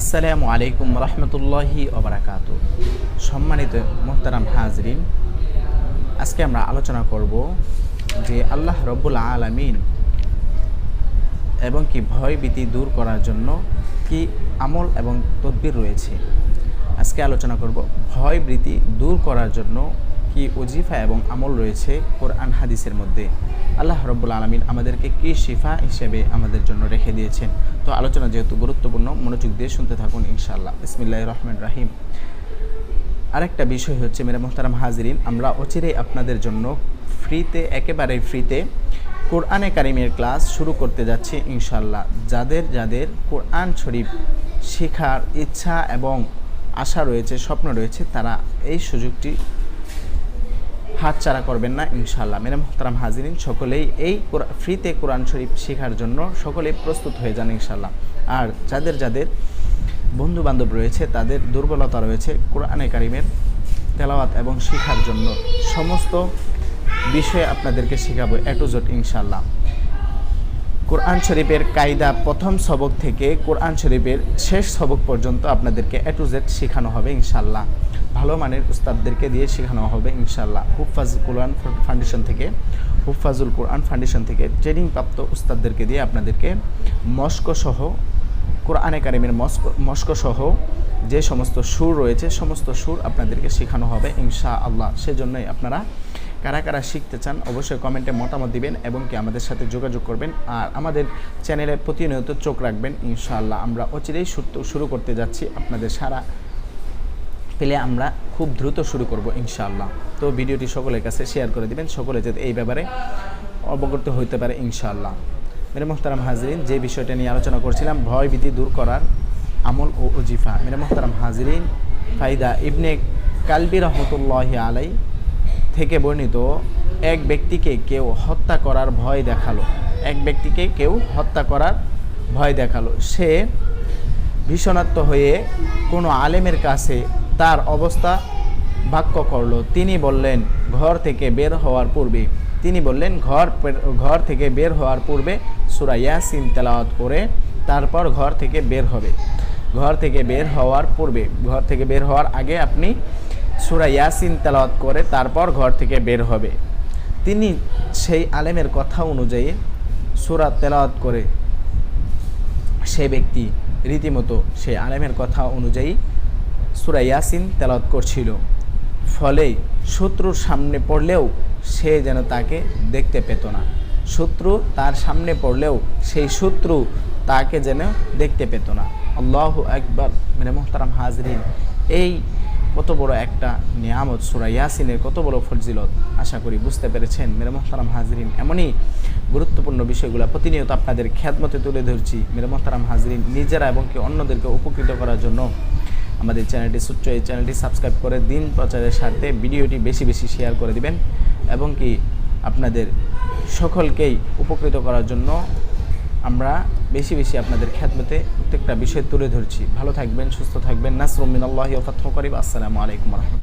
আসসালামু আলাইকুম রহমতুল্লাহি ওবরাকাত। সম্মানিত মোহতারাম হাজরিন, আজকে আমরা আলোচনা করব যে আল্লাহ রব্বুল আলামিন এবং কি ভয় ভীতি দূর করার জন্য কি আমল এবং তদবির রয়েছে। আজকে আলোচনা করব ভয় ভীতি দূর করার জন্য কি ওজিফা এবং আমল রয়েছে কোরআন হাদিসের মধ্যে? আল্লাহ রব্বুল আলমিন আমাদেরকে কি শিফা হিসেবে আমাদের জন্য রেখে দিয়েছেন? তো আলোচনা যেহেতু গুরুত্বপূর্ণ, মনোযোগ দিয়ে শুনতে থাকুন ইনশাআল্লাহ। ইসমিল্লাহ রহমান রাহিম। আরেকটা বিষয় হচ্ছে, মেরা মোহতারাম হাজরিন, আমরা অচিরেই আপনাদের জন্য ফ্রিতে, একেবারে ফ্রিতে কোরআনে কারিমের ক্লাস শুরু করতে যাচ্ছি ইনশাল্লাহ যাদের যাদের কোরআন শরীফ শেখার ইচ্ছা এবং আশা রয়েছে, স্বপ্ন রয়েছে, তারা এই সুযোগটি হাতছাড়া করবেন না ইনশাল্লাহ মেরা মোহতারাম হাজিরিন, সকলেই এই ফ্রিতে কোরআন শরীফ শেখার জন্য সকলেই প্রস্তুত হয়ে যান ইনশাল্লাহ আর যাদের যাদের বন্ধু বান্ধব রয়েছে, তাদের দুর্বলতা রয়েছে কোরআনে কারিমের তেলাওয়াত এবং শেখার জন্য। সমস্ত বিষয়ে আপনাদেরকে শেখাবো এ টু জেড ইনশাল্লাহ কোরআন শরীফের কায়দা প্রথম সবক থেকে কোরআন শরীফের শেষ সবক পর্যন্ত আপনাদেরকে এ টু জেড শেখানো হবে ইনশাল্লাহ ভালো মানের উস্তাদদেরকে দিয়ে শেখানো হবে ইনশাল্লাহ হুফাজ কোরআন ফাউন্ডেশন থেকে হুফাজুল কোরআন ফাউন্ডেশন থেকে ট্রেনিং প্রাপ্ত উস্তাদদেরকে দিয়ে আপনাদেরকে মস্ক সহ কোরআনে কারিমের মস্ক মস্ক সহ যে সমস্ত সুর রয়েছে, সমস্ত সুর আপনাদেরকে শেখানো হবে ইনশা আল্লাহ সেজন্যই আপনারা কারা কারা শিখতে চান, অবশ্যই কমেন্টে মতামত দিবেন এবং কি আমাদের সাথে যোগাযোগ করবেন। আর আমাদের চ্যানেলে প্রতিনিয়ত চোখ রাখবেন, ইনশাআল্লাহ। আমরা অচিরেই শুরু করতে যাচ্ছি আপনাদের সারা পেলে আমরা খুব দ্রুত শুরু করব, ইনশাআল্লাহ। তো ভিডিওটি সকলের কাছে শেয়ার করে দিবেন, সকলে যাতে এই ব্যাপারে অবগত হইতে পারে, ইনশাআল্লাহ। মেরে মোহতারাম হাজরিন, যে বিষয়টা নিয়ে আলোচনা করছিলাম ভয় ভীতি দূর করার আমল ও ওজিফা। মেরে মোহতারাম হাজরিন, ফাইদা ইবনে কালবি রহমতুল্লাহ আলাই থেকে বর্ণিত, এক ব্যক্তিকে কেউ হত্যা করার ভয় দেখাল। এক ব্যক্তিকে কেউ হত্যা করার ভয় দেখাল। সে ভীষণাত্ম হয়ে কোনো আলেমের কাছে তার অবস্থা বাক্য করল। তিনি বললেন, ঘর থেকে বের হওয়ার পূর্বে তিনি বললেন, ঘর ঘর থেকে বের হওয়ার পূর্বে সুরা ইয়াসিন তেলাওয়াত করে তারপর ঘর থেকে বের হবে। ঘর থেকে বের হওয়ার পূর্বে, ঘর থেকে বের হওয়ার আগে আপনি সুরা ইয়াসিন তেলাওয়াত করে তারপর ঘর থেকে বের হবে। তিনি সেই আলেমের কথা অনুযায়ী সুরা তেলাওয়াত করে সে ব্যক্তি রীতিমতো সেই আলেমের কথা অনুযায়ী সুরা ইয়াসিন তেলাওয়াত করছিল। ফলে শত্রুর সামনে পড়লেও সে যেন তাকে দেখতে পেত না। শত্রু তার সামনে পড়লেও সেই শত্রু তাকে যেন দেখতে পেত না। আল্লাহ একবার মেরে মোহতারাম হাজরিন, এই কত বড় একটা নিয়ামত সুরা ইয়াসিনের, কত বড় ফজিলত, আশা করি বুঝতে পেরেছেন। মেরে মোহতারাম হাজরিন, এমনই গুরুত্বপূর্ণ বিষয়গুলো প্রতিনিয়ত আপনাদের খ্যাতমতে তুলে ধরছি। মেরে মোহতারাম হাজরিন, নিজেরা এবং কি অন্যদেরকে উপকৃত করার জন্য আমাদের চ্যানেলটি সুচ্চ এই চ্যানেলটি সাবস্ক্রাইব করে দিন, প্রচারের স্বার্থে ভিডিওটি বেশি বেশি শেয়ার করে দিবেন, এবং কি আপনাদের সকলকেই উপকৃত করার জন্য আমরা বেশি বেশি আপনাদের খ্যাতমতে প্রত্যেকটা বিষয় তুলে ধরছি। ভালো থাকবেন, সুস্থ থাকবেন। নাসরুমিন আল্লাহ ফাতহ করিব। আসসালামু আলাইকুম রহমতুল্লাহ।